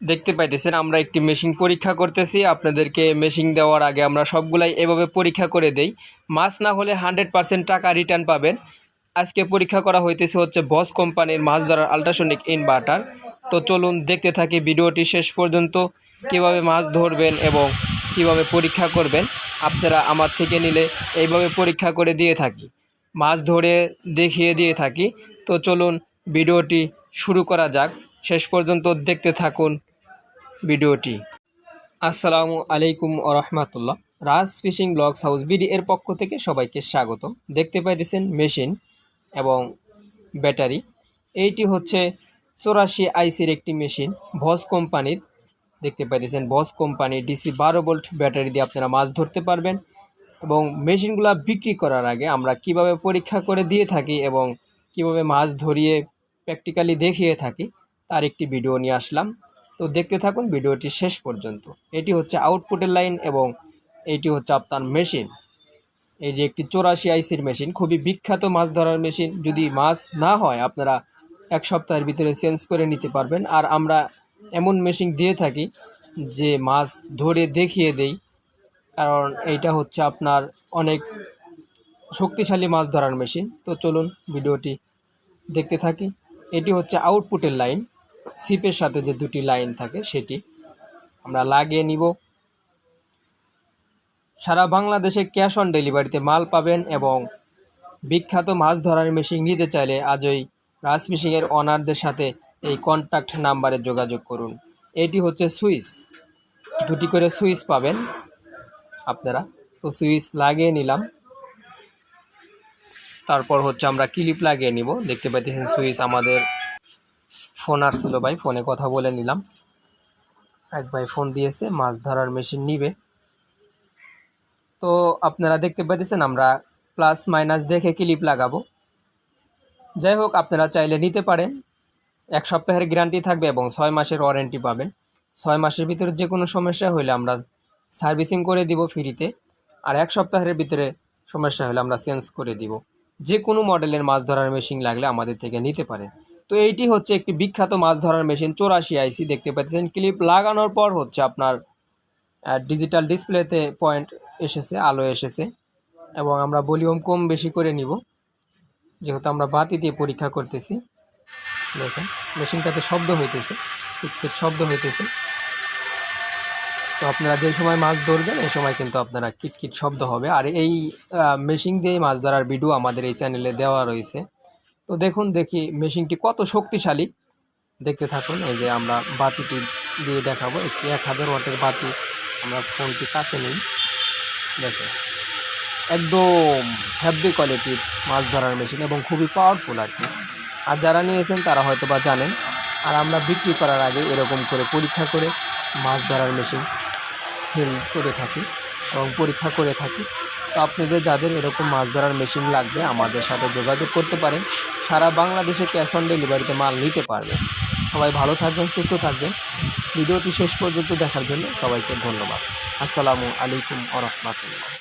দেখতে পাইতেছেন, আমরা একটি মেশিন পরীক্ষা করতেছি। আপনাদেরকে মেশিন দেওয়ার আগে আমরা সবগুলাই এভাবে পরীক্ষা করে দেই। মাছ না হলে হান্ড্রেড পার্সেন্ট টাকা রিটার্ন পাবেন। আজকে পরীক্ষা করা হইতেছে হচ্ছে বস কোম্পানির মাছ ধরার আল্ট্রাসনিক ইনভার্টার তো চলুন দেখতে থাকি ভিডিওটি শেষ পর্যন্ত। কীভাবে মাছ ধরবেন এবং কীভাবে পরীক্ষা করবেন, আপনারা আমার থেকে নিলে এইভাবে পরীক্ষা করে দিয়ে থাকি। মাছ ধরে দেখিয়ে দিয়ে থাকি। তো চলুন ভিডিওটি শুরু করা যাক। শেষ পর্যন্ত দেখতে থাকুন ভিডিওটি। আসসালামু আলাইকুম রহমতুল্লাহ। Raj fishing blogs house BD এর পক্ষ থেকে সবাইকে স্বাগত দেখতে পাইতেছেন মেশিন এবং ব্যাটারি। এইটি হচ্ছে চৌরাশি আইসির একটি মেশিন ভস কোম্পানির। দেখতে পাইতেছেন ভস কোম্পানি ডিসি বারো ভোল্ট ব্যাটারি দিয়ে আপনারা মাছ ধরতে পারবেন এবং মেশিনগুলো বিক্রি করার আগে আমরা কীভাবে পরীক্ষা করে দিয়ে থাকি এবং কীভাবে মাছ ধরিয়ে প্র্যাকটিক্যালি দেখিয়ে থাকি তার একটি ভিডিও নিয়ে আসলাম। তো দেখতে থাকুন ভিডিওটি শেষ পর্যন্ত। এটি হচ্ছে আউটপুটের লাইন এবং এইটি হচ্ছে আপনার মেশিন এই যে একটি চৌরাশি আইসির মেশিন খুবই বিখ্যাত মাছ ধরার মেশিন যদি মাছ না হয়, আপনারা এক সপ্তাহের ভিতরে চেঞ্জ করে নিতে পারবেন। আর আমরা এমন মেশিন দিয়ে থাকি যে মাছ ধরে দেখিয়ে দেই। কারণ এইটা হচ্ছে আপনার অনেক শক্তিশালী মাছ ধরার মেশিন তো চলুন ভিডিওটি দেখতে থাকি। এটি হচ্ছে আউটপুটের লাইন সিপের সাথে যে দুটি লাইন থাকে সেটি আমরা লাগিয়ে নিব। সারা বাংলাদেশে ক্যাশ অন ডেলিভারিতে মাল পাবেন এবং বিখ্যাত মাছ ধরার মেশিন নিতে চাইলে আজই রাজ ফিশিংয়ের অনারদের সাথে এই কন্ট্যাক্ট নাম্বারে যোগাযোগ করুন। এটি হচ্ছে সুইচ। দুটি করে সুইচ পাবেন। আপনারা তো সুইচ লাগিয়ে নিলাম। তারপর হচ্ছে আমরা ক্লিপ লাগিয়ে নিব। দেখতে পাইতেছেন সুইচ আমাদের ফোন আসছিল ভাই, ফোনে কথা বলে নিলাম। এক ভাই ফোন দিয়েছে, মাছ ধরার মেশিন নিবে। তো আপনারা দেখতে পাইতেছেন, আমরা প্লাস মাইনাস দেখে ক্লিপ লাগাবো। যাই হোক, আপনারা চাইলে নিতে পারেন। এক সপ্তাহের গ্যারান্টি থাকবে এবং ছয় মাসের ওয়ারেন্টি পাবেন। ছয় মাসের ভিতরে যে কোনো সমস্যা হলে আমরা সার্ভিসিং করে দিব ফ্রিতে আর এক সপ্তাহের ভিতরে সমস্যা হলে আমরা চেঞ্জ করে দিব। যে কোনো মডেলের মাছ ধরার মেশিন লাগলে আমাদের থেকে নিতে পারেন। তো এইটি হচ্ছে একটি বিখ্যাত মাছ ধরার মেশিন। চৌরাশি আইসি দেখতে পাচ্ছেন। ক্লিপ লাগানোর পর হচ্ছে আপনার ডিজিটাল ডিসপ্লেতে পয়েন্ট এসেছে, আলো এসেছে। এবং আমরা ভলিউম কম বেশি করে নিব। যেহেতু আমরা বাতি দিয়ে পরীক্ষা করতেছি। দেখেন, মেশিনটাতে শব্দ হইতেছে টিকটিক শব্দ হইতেছে। তো আপনারা যে সময় মাছ ধরবেন, এই সময় কিন্তু আপনারা কিটকিট শব্দ হবে। আর এই মেশিন দিয়ে মাছ ধরার ভিডিও আমাদের এই চ্যানেলে দেওয়া রয়েছে। তো দেখুন, দেখি মেশিনটি কত শক্তিশালী। দেখতে থাকুন, এই যে আমরা বাতিটি দিয়ে দেখাবো। একটি এক হাজার ওয়াটের বাতি। আমরা ফোনটি কাছে নিই। দেখেন, একদম হ্যাভি কোয়ালিটির মাছ ধরার মেশিন এবং খুবই পাওয়ারফুল আর কি। আর যারা নিয়েছেন, তারা হয়তো বা জানেন। আর আমরা বিক্রি করার আগে এরকম করে পরীক্ষা করে মাছ ধরার মেশিন সেল করে থাকি এবং পরীক্ষা করে থাকি। তো আপনাদের যাদের এরকম মাছ ধরার মেশিন লাগবে, আমাদের সাথে যোগাযোগ করতে পারেন। সারা বাংলাদেশে ক্যাশ অন ডেলিভারিতে মাল নিতে পারবেন। সবাই ভালো থাকবেন, সুস্থ থাকবেন। ভিডিওটি শেষ পর্যন্ত দেখার জন্য সবাইকে ধন্যবাদ। আসসালামু আলাইকুম ওরহমতুল্লাহ রহমতুল্লাহ।